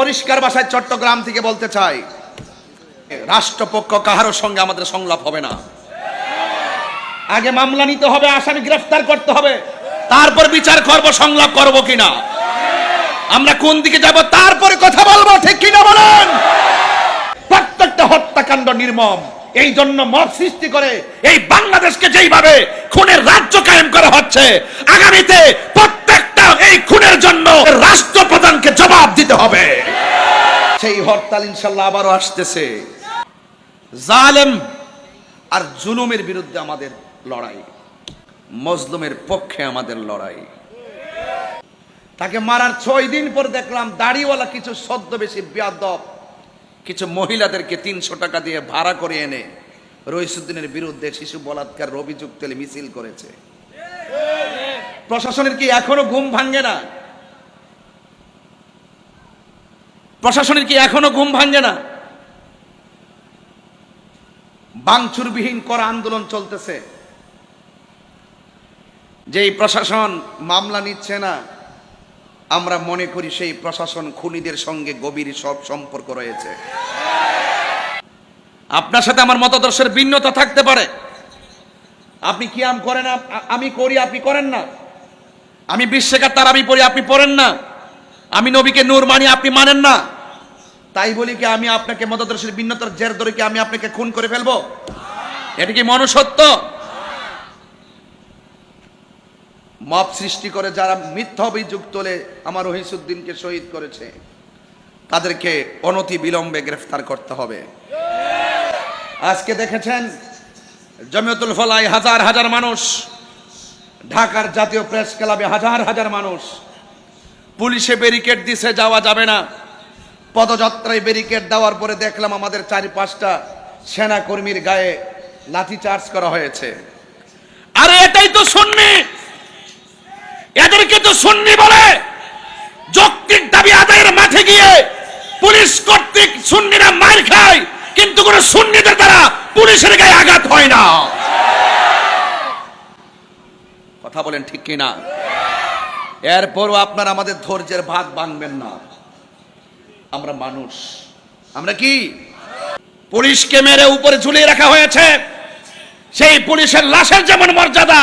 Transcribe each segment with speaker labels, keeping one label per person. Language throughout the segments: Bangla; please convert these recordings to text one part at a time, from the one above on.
Speaker 1: পরিষ্কার ভাষায় চট্টগ্রাম থেকে বলতে চাই, রাষ্ট্রপক্ষ কাহারও সঙ্গে আমাদের সংলাপ হবে না। আগে মামলা নিতে হবে, আসামি গ্রেফতার করতে হবে। তারপর বিচার করব, সংলাপ করব কিনা। আমরা কোন দিকে যাব, তারপরে কথা বলব, ঠিক কিনা বলেন? প্রত্যেকটা হত্যাকাণ্ড নির্মম। এই জন্য মত সৃষ্টি করে এই বাংলাদেশকে যেইভাবে খুনের রাজ্য কায়েম করা হচ্ছে, আগামীতে প্রত্যেকটা এই খুনের জন্য রাষ্ট্রপ্রধানকে জবাব দিতে হবে। সেই হরতাল ইনশাল্লাহ আবারও আসতেছে। জালেম আর জুলুমের বিরুদ্ধে আমাদের লড়াই। মজলুমের পক্ষে আমাদের লড়াই। তাকে মারার ছয় দিন পর দেখলাম দাড়িওয়ালা কিছু সদ্য বেশি বিয়াদব কিছু মহিলাদেরকে তিনশো টাকা দিয়ে ভাড়া করে এনে রইসুদ্দিনের বিরুদ্ধে শিশু বলাৎকার অভিযোগ তুলে মিছিল করেছে। প্রশাসনের কি এখনও ঘুম ভাঙ্গে না? প্রশাসনের কি এখনও ঘুম ভাঙ্গে না? বাংচুরবিহীন করা আন্দোলন চলতেছে। যেই প্রশাসন মামলা নিচ্ছে না, আমরা মনে করি সেই প্রশাসন খুনিদের সঙ্গে গভীর সব সম্পর্ক রয়েছে। আপনার সাথে আমার মতাদর্শের ভিন্নতা থাকতে পারে। আপনি কিয়াম করেন আমি করি, আপনি করেন না। আমি বিশ্বেকার তার আমি পড়ি, আপনি পড়েন না। আমি নবীকে নূর মানি, আপনি মানেন না। তাই বলি কি, আমি আপনাকে মতাদর্শের ভিন্নতার জের ধরে কি আমি আপনাকে খুন করে ফেলব? এটা কি মনুষ্যত্ব? মব সৃষ্টি করে যারা মিথ্যা অভিযোগ তোলে, আমার রহিসুদ্দিনকে শহীদ করেছে, তাদেরকে অনতি বিলম্বে গ্রেফতার করতে হবে। আজকে দেখেছেন, জমিয়তুল ফলাই হাজার হাজার মানুষ, ঢাকার জাতীয় প্রেস ক্লাবে হাজার হাজার মানুষ পুলিশে ব্যারিকেড দিছে, যাওয়া যাবে না। পদযাত্রায় ব্যারিকেড দেওয়ার পরে দেখলাম আমাদের চারি পাঁচটা সেনা কর্মীর গায়ে লাঠি চার্জ করা হয়েছে। আরে এটাই তো শুননি এদেরকে তো শুননি বলে! যৌক্তিক দাবি আদায়ের মাঠে গিয়ে পুলিশ কর্তৃক সুন্নিরা মার খায়, কিন্তু কোন সুন্নিদের দ্বারা পুলিশের গায়ে আঘাত হয় না। কথা বলেন ঠিক কিনা? এরপরও আপনার আমাদের ধৈর্যের ভাত ভাঙবেন না। আমরা মানুষ। আমরা কি? পুলিশকে মেরে উপরে ঝুলিয়ে রাখা হয়েছে। সেই পুলিশের লাশের যেমন মর্যাদা,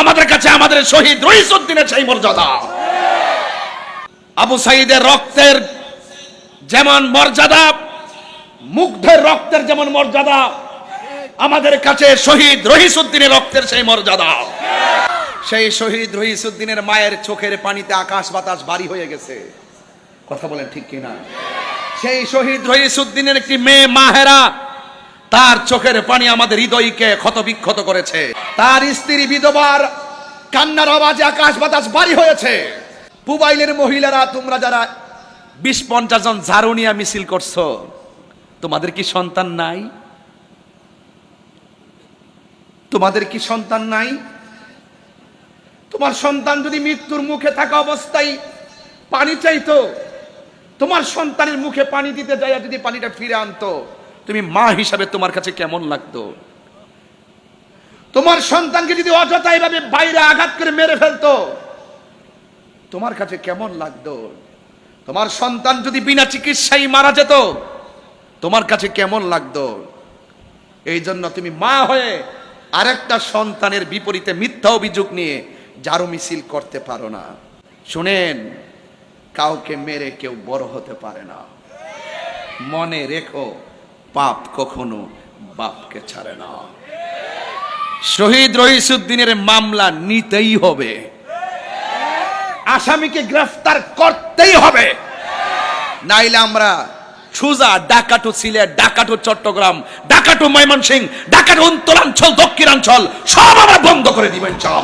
Speaker 1: আমাদের কাছে আমাদের শহীদ রহিসুদ্দিনের সেই মর্যাদা। আবু সাইদের রক্তের যেমন মর্যাদা, মুগ্ধের রক্তের যেমন মর্যাদা, আমাদের কাছে শহীদ রহিসুদ্দিনের রক্তের সেই মর্যাদা। সেই শহীদ রহিসুদ্দিনের মায়ের চোখের পানিতে আকাশ বাতাস ভারী হয়ে গেছে। কথা বলেন ঠিক কিনা? সেই শহীদ রহিসুদ্দিনের একটি মেয়ে মাহেরা, তার চোখের পানি আমাদের হৃদয়কে ক্ষতবিক্ষত করেছে। তার স্ত্রী বিধবার, কান্নার আওয়াজে আকাশ বাতাস ভারী হয়েছে। পুবাইলের মহিলারা, তোমরা যারা বিশ পঞ্চাশ জন ঝাড়ুনিয়া মিছিল করছ, তোমাদের কি সন্তান নাই? তোমাদের কি সন্তান নাই? তোমার সন্তান যদি মৃত্যুর মুখে থাকা অবস্থায় পানি চাইতো, তোমার সন্তানের মুখে পানি দিতে যায় যদি পানিটা ফিরে আনতো, তুমি মা হিসাবে তোমার কাছে কেমন লাগতো? তোমার সন্তানকে যদি অযথা এভাবে বাইরে আঘাত করে মেরে ফেলতো, তোমার কাছে কেমন লাগতো? তোমার সন্তান যদি বিনা চিকিৎসায় মারা যেত, তোমার কাছে কেমন লাগতো? এই জন্য তুমি মা হয়ে আরেকটা সন্তানের বিপরীতে মিথ্যা অভিযোগ নিয়ে জারু মিছিল করতে পারো না। শুনেন, কাউকে মেরে কেউ বড় হতে পারে না। মনে রেখো, পাপ কখনো বাপকে ছাড়ে না। শহীদ রহিসুদ্দিনের মামলা নিতেই হবে। আসামিকে গ্রেফতার করতেই হবে। নাইলে আমরা সুজা ডাকাটু সিলেট ডাকাটু চট্টগ্রাম ডাকাটু ময়মনসিং ডাকাটু উত্তরাঞ্চল দক্ষিণাঞ্চল, সব আমরা বন্ধ করে দিবেন সব